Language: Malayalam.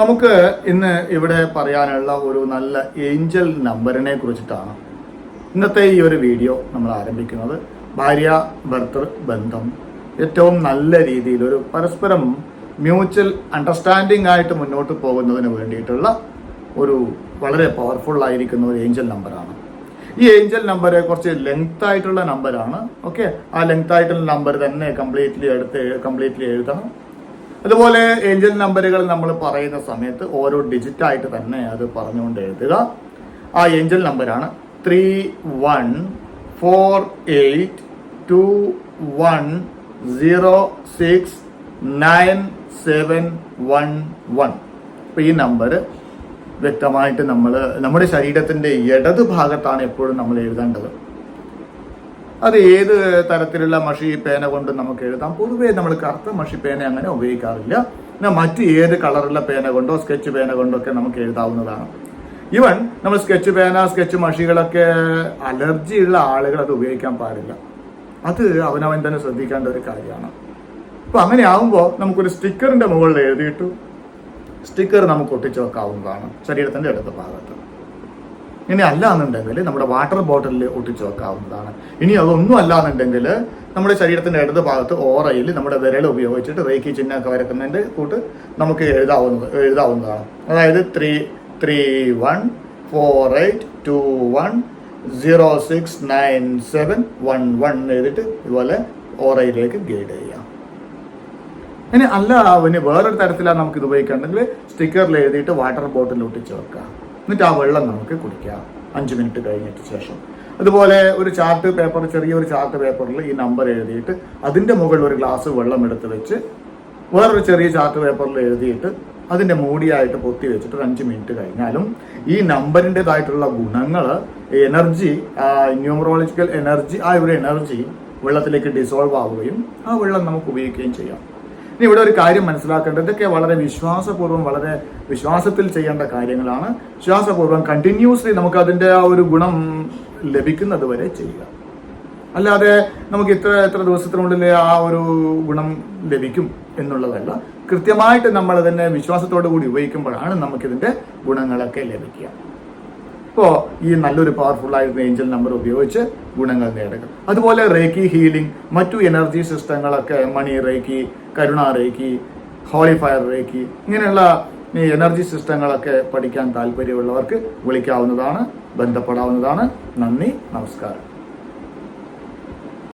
നമുക്ക് ഇന്ന് ഇവിടെ പറയാനുള്ള ഒരു നല്ല ഏഞ്ചൽ നമ്പറിനെ കുറിച്ചിട്ടാണ് ഇന്നത്തെ ഈ ഒരു വീഡിയോ നമ്മൾ ആരംഭിക്കുന്നത്. ഭാര്യ ഭർത്തൃ ബന്ധം. ഏറ്റവും നല്ല രീതിയിൽ ഒരു പരസ്പരം മ്യൂച്വൽ അണ്ടർസ്റ്റാൻഡിംഗ് ആയിട്ട് മുന്നോട്ട് പോകുന്നതിന് വേണ്ടിയിട്ടുള്ള ഒരു വളരെ പവർഫുൾ ആയിരിക്കുന്ന ഒരു ഏഞ്ചൽ നമ്പറാണ്. ഈ ഏഞ്ചൽ നമ്പർ കുറച്ച് ലെങ്ത് ആയിട്ടുള്ള നമ്പറാണ് ഓക്കെ ആ ലെങ്ത് ആയിട്ടുള്ള നമ്പർ തന്നെ കംപ്ലീറ്റ്ലി എടുത്ത് കംപ്ലീറ്റ്ലി എഴുതണം. അതുപോലെ ഏഞ്ചൽ നമ്പറുകൾ നമ്മൾ പറയുന്ന സമയത്ത് ഓരോ ഡിജിറ്റായിട്ട് തന്നെ അത് പറഞ്ഞുകൊണ്ട് എഴുതുക. ആ ഏഞ്ചൽ നമ്പറാണ് three one four eight two one zero six nine seven one one അപ്പോൾ ഈ നമ്പർ വ്യക്തമായിട്ട് നമ്മൾ നമ്മുടെ ശരീരത്തിന്റെ ഇടത് ഭാഗത്താണ് എപ്പോഴും നമ്മൾ എഴുതേണ്ടത്. അത് ഏത് തരത്തിലുള്ള മഷി പേന കൊണ്ട് നമുക്ക് എഴുതാം? പൊതുവേ നമ്മൾ കറുത്ത മഷി പേന അങ്ങനെ ഉപയോഗിക്കാറില്ല. പിന്നെ മറ്റ് ഏത് കളറുള്ള പേന കൊണ്ടോ സ്കെച്ച് പേന കൊണ്ടോ ഒക്കെ നമുക്ക് എഴുതാവുന്നതാണ്. ഈവൻ നമ്മൾ സ്കെച്ച് പേന സ്കെച്ച് മഷികളൊക്കെ അലർജി ഉള്ള ആളുകൾ അത് ഉപയോഗിക്കാൻ പാടില്ല. അത് അവനവൻ തന്നെ ശ്രദ്ധിക്കേണ്ട ഒരു കാര്യമാണ്. അപ്പൊ അങ്ങനെ ആവുമ്പോൾ നമുക്കൊരു സ്റ്റിക്കറിന്റെ മുകളിൽ എഴുതിയിട്ടു സ്റ്റിക്കർ നമുക്ക് ഒട്ടിച്ചു വെക്കാവുന്നതാണ് ശരീരത്തിന്റെ ഇടത് ഭാഗത്ത് ഇനി അല്ല എന്നുണ്ടെങ്കിൽ നമ്മുടെ വാട്ടർ ബോട്ടിലിൽ ഒട്ടിച്ചു വെക്കാവുന്നതാണ്. ഇനി അതൊന്നും അല്ല എന്നുണ്ടെങ്കിൽ നമ്മുടെ ശരീരത്തിന്റെ ഇടത് ഭാഗത്ത് ഓറയിൽ നമ്മുടെ വിരൽ ഉപയോഗിച്ചിട്ട് റേക്കി ചിഹ്നമൊക്കെ വരക്കുന്നതിന്റെ കൂട്ട് നമുക്ക് എഴുതാവുന്നത് എഴുതാവുന്നതാണ്. അതായത് three three one four eight two one zero six nine seven one one എഴുതിയിട്ട് ഇതുപോലെ ഓറയിലേക്ക് ഗൈഡ് ചെയ്യാം. ഇനി അല്ല പിന്നെ വേറൊരു തരത്തിലാണ് നമുക്ക് ഇത് ഉപയോഗിക്കേണ്ടെങ്കിൽ സ്റ്റിക്കറിൽ എഴുതിയിട്ട് വാട്ടർ ബോട്ടിൽ ഒട്ടിച്ച് വെക്കുക എന്നിട്ട് ആ വെള്ളം നമുക്ക് കുടിക്കാം. അഞ്ച് മിനിറ്റ് കഴിഞ്ഞിട്ട് ശേഷം. അതുപോലെ ഒരു ചാർട്ട് പേപ്പർ ചെറിയൊരു ചാർട്ട് പേപ്പറിൽ ഈ നമ്പർ എഴുതിയിട്ട് അതിന്റെ മുകളിൽ ഒരു ഗ്ലാസ് വെള്ളം എടുത്ത് വെച്ച് വേറൊരു ചെറിയ ചാർട്ട് പേപ്പറിൽ എഴുതിയിട്ട് അതിന്റെ മൂടിയായിട്ട് പൊത്തി വെച്ചിട്ട് ഒരു അഞ്ച് മിനിറ്റ് കഴിഞ്ഞാലും ഈ നമ്പറിന്റെതായിട്ടുള്ള ഗുണങ്ങൾ എനർജി ന്യൂമറോളജിക്കൽ എനർജി ആ ഒരു എനർജി വെള്ളത്തിലേക്ക് ഡിസോൾവ് ആവുകയും ആ വെള്ളം നമുക്ക് ഉപയോഗിക്കുകയും ചെയ്യാം. ഇനി ഇവിടെ ഒരു കാര്യം മനസ്സിലാക്കേണ്ടത് ഇതൊക്കെ വളരെ വിശ്വാസപൂർവം വളരെ വിശ്വാസത്തിൽ ചെയ്യേണ്ട കാര്യങ്ങളാണ്. വിശ്വാസപൂർവം കണ്ടിന്യൂസ്ലി നമുക്ക് അതിന്റെ ആ ഒരു ഗുണം ലഭിക്കുന്നത് വരെ ചെയ്യുക. അല്ലാതെ നമുക്ക് ഇത്ര എത്ര ദിവസത്തിനുള്ളിൽ ആ ഒരു ഗുണം ലഭിക്കും എന്നുള്ളതല്ല. കൃത്യമായിട്ട് നമ്മൾ അതിനെ വിശ്വാസത്തോടു കൂടി ഉപയോഗിക്കുമ്പോഴാണ് നമുക്കിതിന്റെ ഗുണങ്ങളൊക്കെ ലഭിക്കുക. ഇപ്പോൾ ഈ നല്ലൊരു പവർഫുൾ ആയിരുന്ന ഏഞ്ചൽ നമ്പർ ഉപയോഗിച്ച് ഗുണങ്ങൾ നേടുക. അതുപോലെ റേക്കി ഹീലിംഗ് മറ്റു energy സിസ്റ്റങ്ങളൊക്കെ money reiki Karuna reiki holy fire reiki ഇങ്ങനെയുള്ള എനർജി സിസ്റ്റങ്ങളൊക്കെ പഠിക്കാൻ താല്പര്യമുള്ളവർക്ക് വിളിക്കാവുന്നതാണ് ബന്ധപ്പെടാവുന്നതാണ്. നന്ദി നമസ്കാരം.